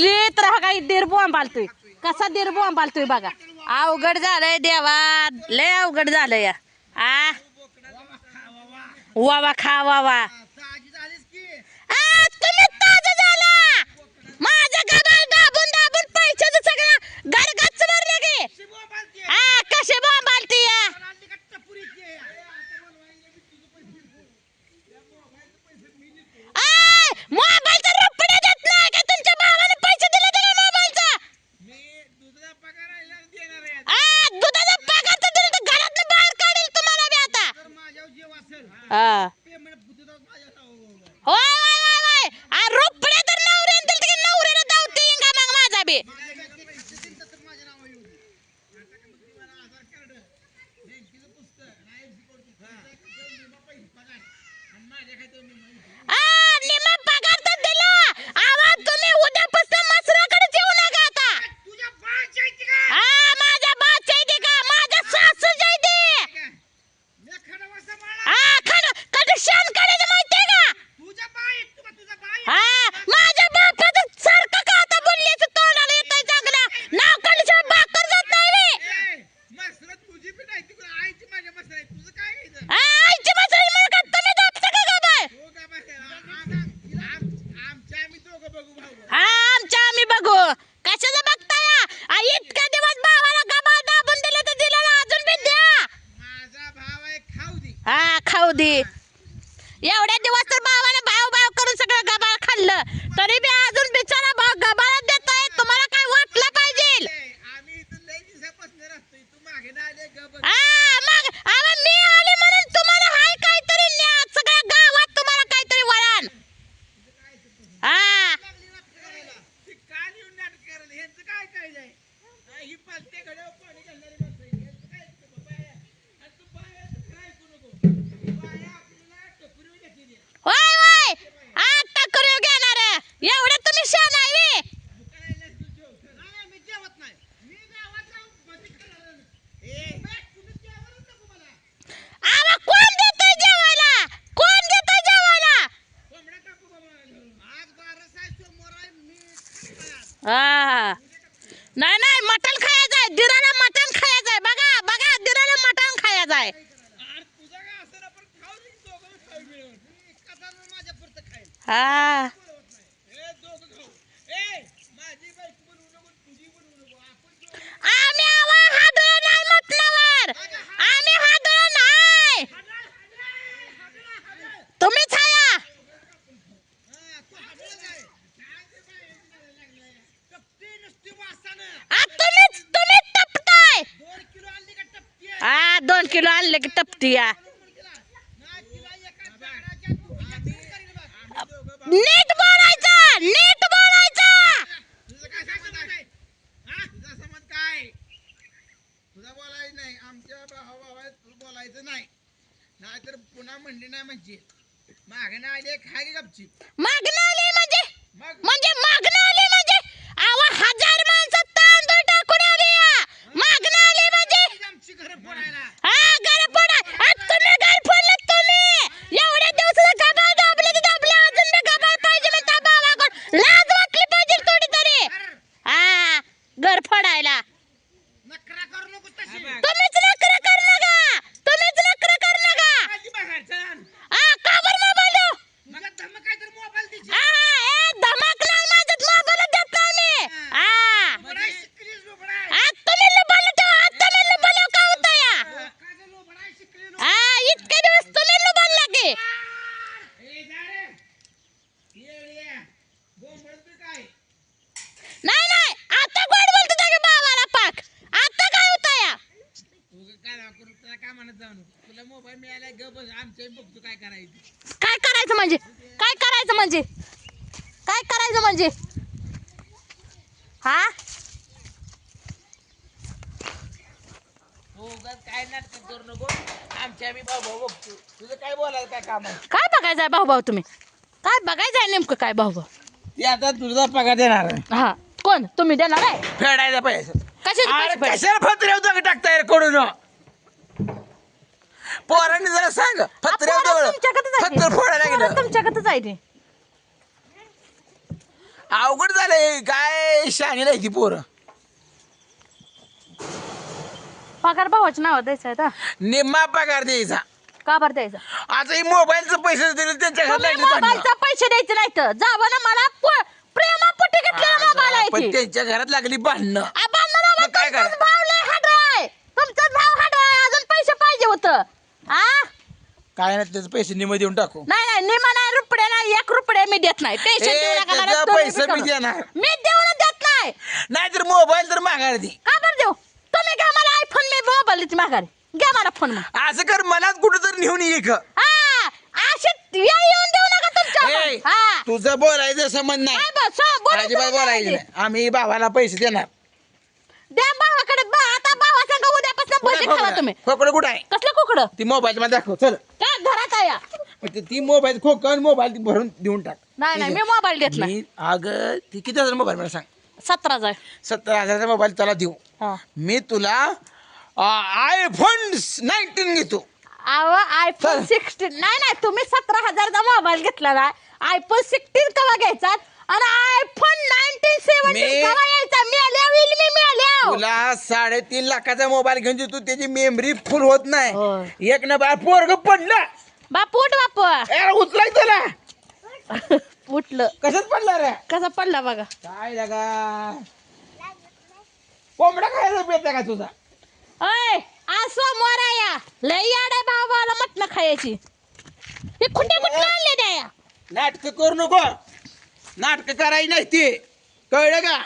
बसली तर हा काही दीर बोंबालतोय कसा दीर बोंबालतोय बघा. अवघड झालंय देवा. लय अवघड झालंय आ? वावा खा वावा. आ, तुम्ही झाला. माझं गबाळ दाबून दाबून पैशाचं सगळं गरगच मारले गे हा कसे बोंबालती या आय, मोबाईलचा रुपया देत नाही का तुमच्या भावाने पैसे दिले त्याला मोबाईलचा आ, दुधाचा पगार तर दिला तर घरातनं बाहेर काढेल तुम्हाला बी आता. हा. होय होय होय होय. आ, रुपया तर नवऱ्याने दिले तर नवऱ्याला दावते इंगा मग माझा बी? आ, निम्मा पगार तर दिला आवाज तुम्ही उद्यापासून मसराकडे येऊ नका आता आ, माझ्या बाच्या इथे का माझ्या सासूच्या इथे हा खरं कधी शान काढायचं माहितीये का हा माझ्या बापाचं सारखं का आता बोलल्याचं तोंडाला येतंय चांगलं नाव काढल्याशिवाय भाकर जात नाही बे. हा, आईची मसाई म्हणून का तुम्ही दाबता का गं बाय? हा आमच्या आम्ही बघू कशाचं बघताय आ, इतक्या दिवस भावाला गबाळ दाबून दिलं तर दिलं ना, अजून बी द्या हा खाऊ दे. एवढ्या दिवस तर भावाने भाव भाव करून सगळं गबाळ खाल्लं तरी बी अजून बिचारा भाव गबाळच देत आहे तुम्हाला काय वाटलं पाहिजे हा मग अरे मी आले म्हणून तुम्हाला हाय काहीतरी न्या सगळ्या गावात तुम्हाला काहीतरी वळण हा होय होय आता करू घेणार एवढं तुम्ही शान आहे बे. आवा कोण देतोय जेवायला कोण देतोय जेवायला हा. नाही नाही मटण खायचं आहे. दिराला मटण खायचं आहे. बघा बघा दिराला मटण खायचं आहे. हा. दोन किलो आणले की टपती या नीट बोलायचं नीट बोलायचं तुझा बोलायचं नाही आमच्या भावा भावा बोलायचं नाही नाहीतर पुन्हा म्हणली नाही म्हणजे मागणं आली खाय गपची मागणं आली म्हणजे म्हणजे मागणं काय करायचं? म्हणजे? काय करायचं म्हणजे? काय करायचं म्हणजे? हा? हो काय नाटक करू नको. आमच्या आम्ही भाऊ भाऊ बघतो. तुझं काय बोलायचं काय काम आहे? काय बघायचं आहे भाऊ भाऊ तुम्ही? काय बघायचं आहे नेमकं काय भाऊ भाऊ ती आता तुझा पगार देणार आहे. हा. कोण? तुम्ही देणार आहे? फेडायचा पैसे. कशाचे पैसे? कशाला फत्रे उद्योग टाकताय रे कडून? पोरांनी जरा सांग. जायचे. फत्र फोडायला पोरं गेलं. तुमच्याकडे जायचे अवघड झालंय. काय शाणी नाही ती पोरं. पगार भावाच्या नावावर द्यायचा आहे निम्मा पगार द्यायचा. का बरं द्यायचा? आता हे मोबाईलचे पैसे दिले त्यांच्या घरात तुम्ही लागले भांडणं. मोबाईलचा पैसे द्यायचे नाही तर जावं ना मला प- प्रेमापोटी घेतलेला मोबाईल आहे पण ती. त्यांच्या घरात लागली भांडणं. मग काय तुमचाच करा? भाव लय हाडवाय तुमचाच भाव अजून पैसे पाहिजे होतं. आ? काय नाही त्याचे पैसे निम देऊन टाकू. नाही नाही निमा नाही रुपये नाही एक रुपये मी देत नाही. टेन्शन ए, देऊ नका मला त्याचा तुम्ही पैसा बी मी करू. देणार. मी देऊन देत नाही. नाहीतर मोबाईल तर माघार दे. का बरं देऊ? तुम्ही घ्या मला आयफोन मी मोबाईल देते माघारी. घ्या मला फोन मग. असं कर मलाच कुठं तर नेऊन ये. हा या येऊन देऊ नका तुमच्या हा. तुझं बोलायचं संबंध नाही. काय बस हो, बोलू अजिबात तुला बोलायचं नाही. नाही आम्ही भावाला पैसे देणार द्या भावाकडे बा आता भावा सांगा खावा तुम्ही. खोकडं कुठं आहे? कसलं कुकडं ती मोबाईल मध्ये दाखव चल. काय घरात आहे या? ते- ती मोबाईल खोकन मोबाईल भरून देऊन टाक. नाही नाही मी मोबाईल देत नाही. मी अगं ती किती हजार मोबाईल मला सांग? सतराच आहे सत्तर हजाराचा मोबाईल त्याला देऊ. मी तुला आयफोन नाईन्टीन घेतो. अहो आयफोन. सिक्स्टीन नाही नाही तुम्ही सतरा हजारचा मोबाईल घेतला ना आयफोन सिक्स्टीन कवा घ्यायचा? आणि आयफोन नाईन्टीन सेव्हन्टीन मी- कवा यायचा? होईल मी मिळाल्या तुला साडेतीन लाखाचा मोबाईल घेऊन देतो त्याची मेमरी फुल होत होय. नाही एक ना बाय पोरग पडलं. बापू उठ बापू. ए, उचलाय त्याला. उठलं कशात पडला रे? कसा पडला बघा. काय लगा कोंबडा खायला पेता का तुझा? अय आज सोमवार आहे या लय याड आहे भावाला मटण खायची. हे कुठे कुठे आणले द्या नाटक करू नको. नाटक करायची नाही ते. कळलं का?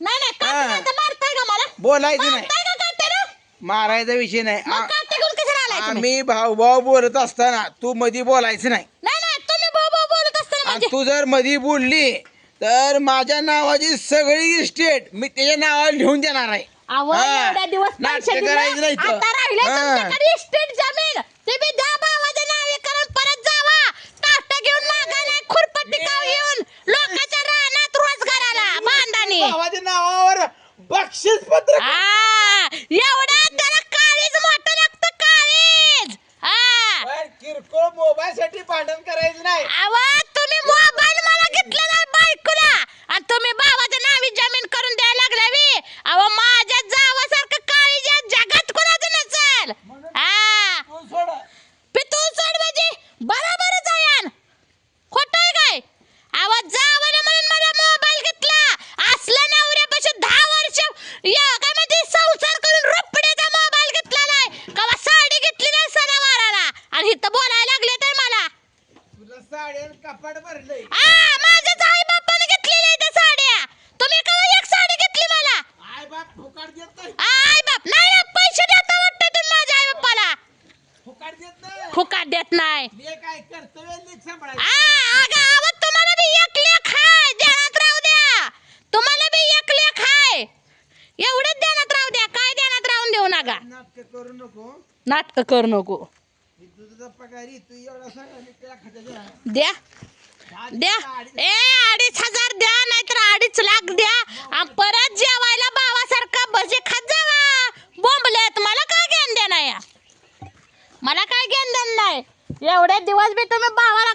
नाही नाही. काटे नाही तर मारताय का मला? बोलायचं नाही. मारताय का मारायचा विषय नाही. मग आ- काटे घेऊन कशाला आलाय तुम्ही? आम्ही भाऊ भाऊ बोलत असताना तू मधी बोलायचं नाही. नाही नाही तुम्ही भाऊ भाऊ बोलत असताना आणि म्हणजे? तू जर मधी बोलली तर माझ्या नावाची सगळी स्टेट मी त्याच्या नावावर लिहून देणार आहे. अहो हा. एवढ्या दिवस नाटकं दिले, करायचं नाही तर. आता राहिले हा. तुमच्याकडे इस्टेट जमीन ते बी द्या भावाच्या नावे करून परत जावा काष्ट घेऊन मागायला खुरपट्टी काव येऊन लोकांच्या रानात रोजगाराला बांधानी भावाच्या नावावर बक्षीस पत्र हा एवढा त्याला काळीज मोठं लागतं काळीज. हा. किरकोळ मोबाईल साठी भांडण करायचं नाही. अहो तुम्ही मोबाईल मला घेतलेला आहे बायकोला. आणि तुम्ही नावी जमीन करून द्यायला अहो माझ्या जावासारखं जगात कोणाचं नसेल? हा. तू सोड. पितूळ सोड म्हणजे बरोबरच आहे यान खोटं आहे काय? आवाज जावाला म्हणून मला मोबाईल घेतला असल्या नवऱ्यापाशी दहा वर्ष या काय म्हणते संसार करून रुपड्याचा मोबाईल घेतलेला आहे कवा साडी घेतली नाही सणावाराला आणि इथं बोलायला लागले तर मला तुला साडी आणि कपाट भरलंय आ माझ्याच आई बापाने घेतलेल्या त्या साड्या तुम्ही कवा एक साडी घेतली मला आय बाप फुकाट देत नाही आई बाप नाही ना पैसे देता वाटतं तुम्ही माझ्या आई बाप्पाला फुकाट देत नाही फुकाट देत नाही मी काय कर्तव्य नीट सांभाळायचं आ, अगं, अहो, तुम्हाला बी एक लेख आहे ध्यानात राहू द्या तुम्हाला बी एक लेख आहे एवढंच ध्यानात राहू द्या. काय ध्यानात राहून देऊ नका? नाटक करू नको. नाटक करू नको. मी तुझा पगारी तू एवढा सांग आणि त्या खात्याच्या द्या. द्या. ए अडीच हजार द्या नाहीतर अडीच लाख द्या. आणि परत जेवायला बाबासारखा भजी खात जावा. बोंबल्यात मला काय ज्ञान देणार? या मला काय ज्ञान देणं नाही? एवढे दिवस बी तुम्ही भावाला